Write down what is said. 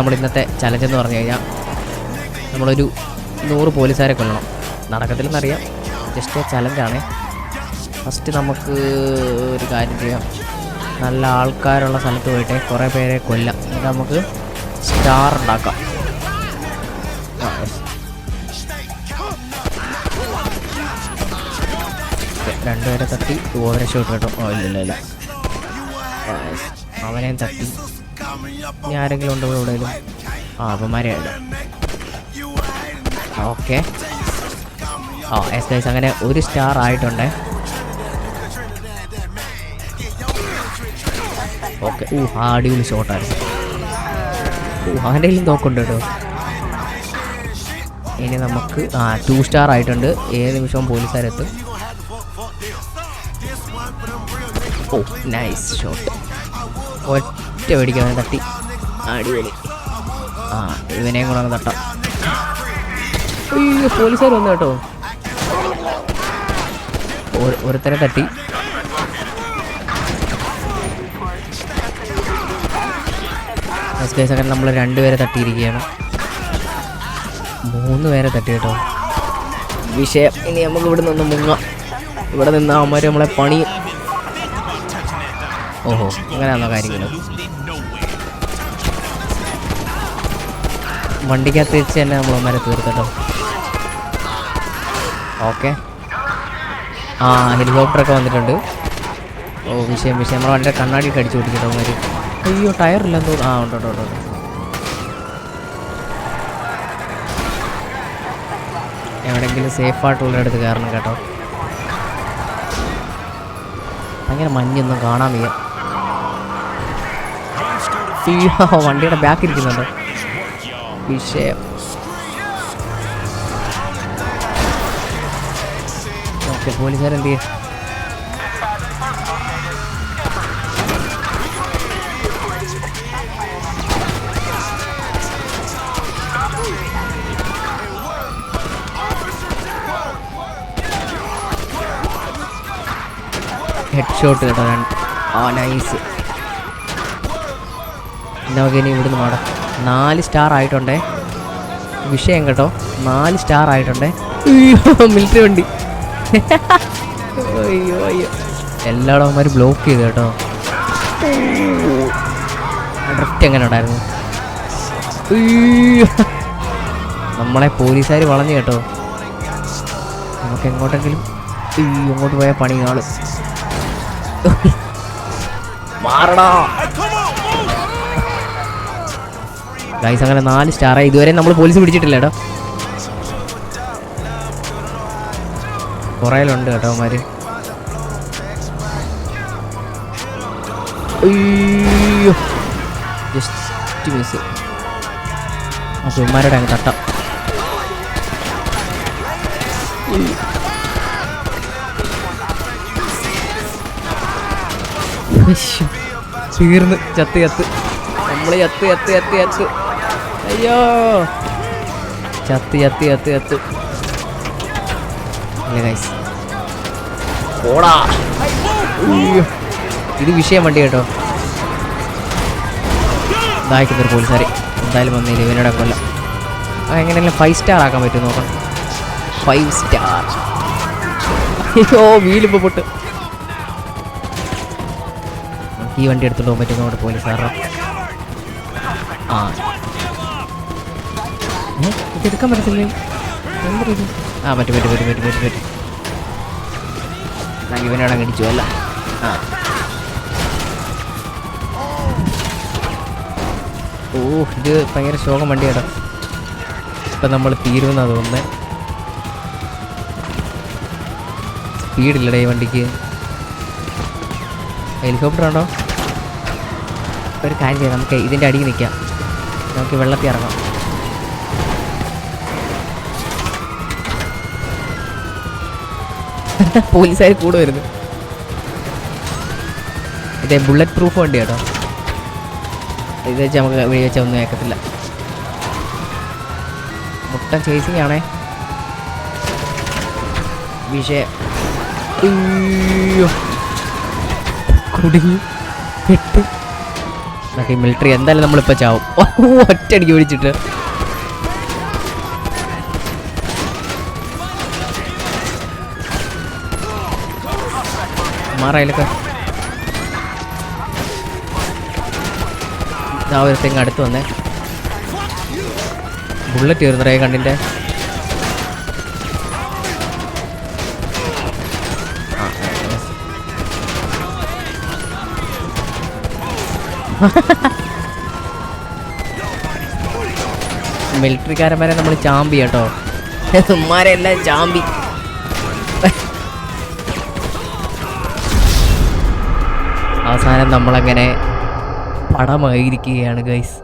നമ്മുടെ ഇന്നത്തെ ചലഞ്ച് എന്ന് പറഞ്ഞു കഴിഞ്ഞാൽ നമ്മളൊരു നൂറ് പോലീസുകാരെ കൊല്ലണം. നടക്കത്തില്ലെന്നറിയാം ജസ്റ്റ് ചലഞ്ചാണ് ഫസ്റ്റ് നമുക്ക് ഒരു കാര്യം ചെയ്യാം. നല്ല ആൾക്കാരുള്ള സ്ഥലത്ത് പോയിട്ട് കുറേ പേരെ കൊല്ലാം. എന്നിട്ട് നമുക്ക് സ്റ്റാർ ഉണ്ടാക്കാം. രണ്ടുപേരെ തട്ടി ഓവരെ ഷോട്ട് കേട്ടോ ഓ ഇല്ല ഇല്ല അവനെയും തട്ടി. ഇനി ആരെങ്കിലും ഉണ്ടോ ഇവിടെ ആ അപ്പന്മാരെ ഓക്കെ. ആ എസ് ഗൈസ് അങ്ങനെ ഒരു സ്റ്റാർ ആയിട്ടുണ്ട്. ഓക്കെ. ഊ ആ അടിപൊളി ഷോട്ടായിരുന്നു ഊ അവന്റെ നോക്കുന്നുണ്ട് കേട്ടോ. ഇനി നമുക്ക് ആ ടു സ്റ്റാർ ആയിട്ടുണ്ട്. ഏത് നിമിഷവും പോലീസുകാരെത്തും. ഓ നൈസ് ഷോട്ട് വെടിക്ക് അവനെ തട്ടി. അടിപൊളി. ആ ഇവനെയും കൂടെ അങ്ങ് തട്ടാം. അയ്യോ പോലീസുകാർ വന്നു കേട്ടോ. ഒരു- ഒരുത്തനെ തട്ടി. ഫസ്റ്റ് അങ്ങനെ നമ്മൾ രണ്ടുപേരെ തട്ടിയിരിക്കുകയാണ്. മൂന്ന് പേരെ തട്ടി കേട്ടോ. വിഷയം. ഇനി നമുക്ക് ഇവിടെ നിന്ന് മുങ്ങാം. ഇവിടെ നിന്ന് അവന്മാർ നമ്മളെ പണി ഓഹോ അങ്ങനെയാണോ കാര്യങ്ങൾ വണ്ടിക്കകത്ത് വെച്ച് തന്നെ നമ്മൾ അവന്മാരെ തീർത്തട്ടോ. ഓക്കെ. ആ ഹെലികോപ്റ്ററൊക്കെ വന്നിട്ടുണ്ട്. ഓ വിഷയം വിഷയം. നമ്മൾ വണ്ടിയുടെ കണ്ണാടി അടിച്ചു പിടിക്കട്ടോ അവന്മാർ അയ്യോ ടയറില്ലെന്ന് തോന്നുന്നു. ആ ഉണ്ട് ഉണ്ട് ഉണ്ട് ഉണ്ട്. എവിടെയെങ്കിലും സേഫ് ആയിട്ടുള്ളിടത്ത് കയറണം കേട്ടോ. ഭയങ്കര മഞ്ഞൊന്നും കാണാൻ വയ്യ. അയ്യോ, വണ്ടിയുടെ ബാക്ക് ഇരിക്കുന്നുണ്ട് വിഷയം. ഓക്കെ പോലീസുകാരെന്ത് ചെയ്യും? ഹെഡ് ഷോട്ട് കേട്ടോ ആ നൈസ് നമുക്ക് ഇനി ഇവിടുന്ന് മാടാം നാല് സ്റ്റാർ ആയിട്ടുണ്ടേ. വിഷയം കേട്ടോ. നാല് സ്റ്റാർ ആയിട്ടുണ്ടേ. അയ്യോ മിലിറ്ററി വണ്ടി. അയ്യോ അയ്യോ. എല്ലായിടും അവന്മാർ ബ്ലോക്ക് ചെയ്തു കേട്ടോ. ഡ്രിഫ്റ്റ് എങ്ങനെ ഉണ്ടായിരുന്നു? നമ്മളെ പോലീസുകാർ വളഞ്ഞു കേട്ടോ. നമുക്ക് എങ്ങോട്ടെങ്കിലും ഇങ്ങോട്ട് പോയാൽ പണി മാറടാ. ഗൈസ് അങ്ങനെ നാല് സ്റ്റാറായി ഇതുവരെ നമ്മൾ പോലീസ് പിടിച്ചിട്ടില്ല കേട്ടോ. കുറേലുണ്ട് കേട്ടോ അവന്മാര്. അയ്യോ. ജസ്റ്റ് മിസ് അപ്പോൾ ഇവന്മാരുടെ അങ്ങ് തട്ടാം. തീർന്ന് ചത്ത് ചത്ത്. നമ്മൾ ചത്ത് ചത്ത് ചത്ത് ചത്ത്. അയ്യോ. ചത്ത് ചത്ത് ചത്ത് ചത്ത്. പോടാ. ഇത് വിഷയം വണ്ടി കേട്ടോ. ഇതായിക്കുന്നൊരു പോലീസുകാർ എന്തായാലും വന്നില്ല ഇവനോടെ കൊല്ല. ആ എങ്ങനെയല്ല ഫൈവ് സ്റ്റാർ ആക്കാൻ പറ്റും നോക്കാം. ഫൈവ് സ്റ്റാർ അയ്യോ വീലിപ്പോൾ പൊട്ട്. ഈ വണ്ടി എടുത്തോണ്ട് പോകാൻ പറ്റും നമ്മുടെ പോലീസുകാരുടെ. ആ. എടുക്കാൻ പറ്റത്തില്ലേ? ആ പറ്റും പറ്റും പറ്റും പറ്റും പറ്റും പറ്റും. ഞാൻ ഇവനോട് അല്ല? ആ. ഓ ഇത് ഭയങ്കര ശോകം വണ്ടിയാടാ. ഇപ്പം നമ്മൾ തീരുമെന്നാ തോന്നുന്നത് സ്പീഡില്ലടേ ഈ വണ്ടിക്ക്. ഹെലികോപ്റ്റർ ഉണ്ടോ? ഒരു കാര്യം ചെയ്യാം നമുക്ക് ഇതിന്റെ അടിയിൽ നിൽക്കാം. നമുക്ക് വെള്ളത്തിൽ ഇറങ്ങാം. പോലീസുകാർ കൂടെ വരുന്നു. ഇതേ ബുള്ളറ്റ് പ്രൂഫ് വണ്ടി കേട്ടോ. ഇത് വെച്ച് നമുക്ക് വെടി വെച്ചാൽ ഒന്നും കേൾക്കത്തില്ല മുട്ട ചേസിങ് ആണേ. വിഷയം. മിലിറ്ററി എന്തായാലും നമ്മളിപ്പോൾ ചാവും. ഒറ്റയടിക്ക് പിടിച്ചിട്ട് മാറായാലൊക്കെ. ഇതാ തെങ്ങ് അടുത്ത് വന്നേ. ബുള്ളറ്റ് കയറുന്നറേ കണ്ണിന്റെ. മിലിറ്ററിക്കാരന്മാരെ നമ്മൾ ചാമ്പി കേട്ടോ. ഉമ്മാരെല്ലാം ചാമ്പി. അവസാനം നമ്മളങ്ങനെ പടമായിരിക്കുകയാണ് ഗൈസ്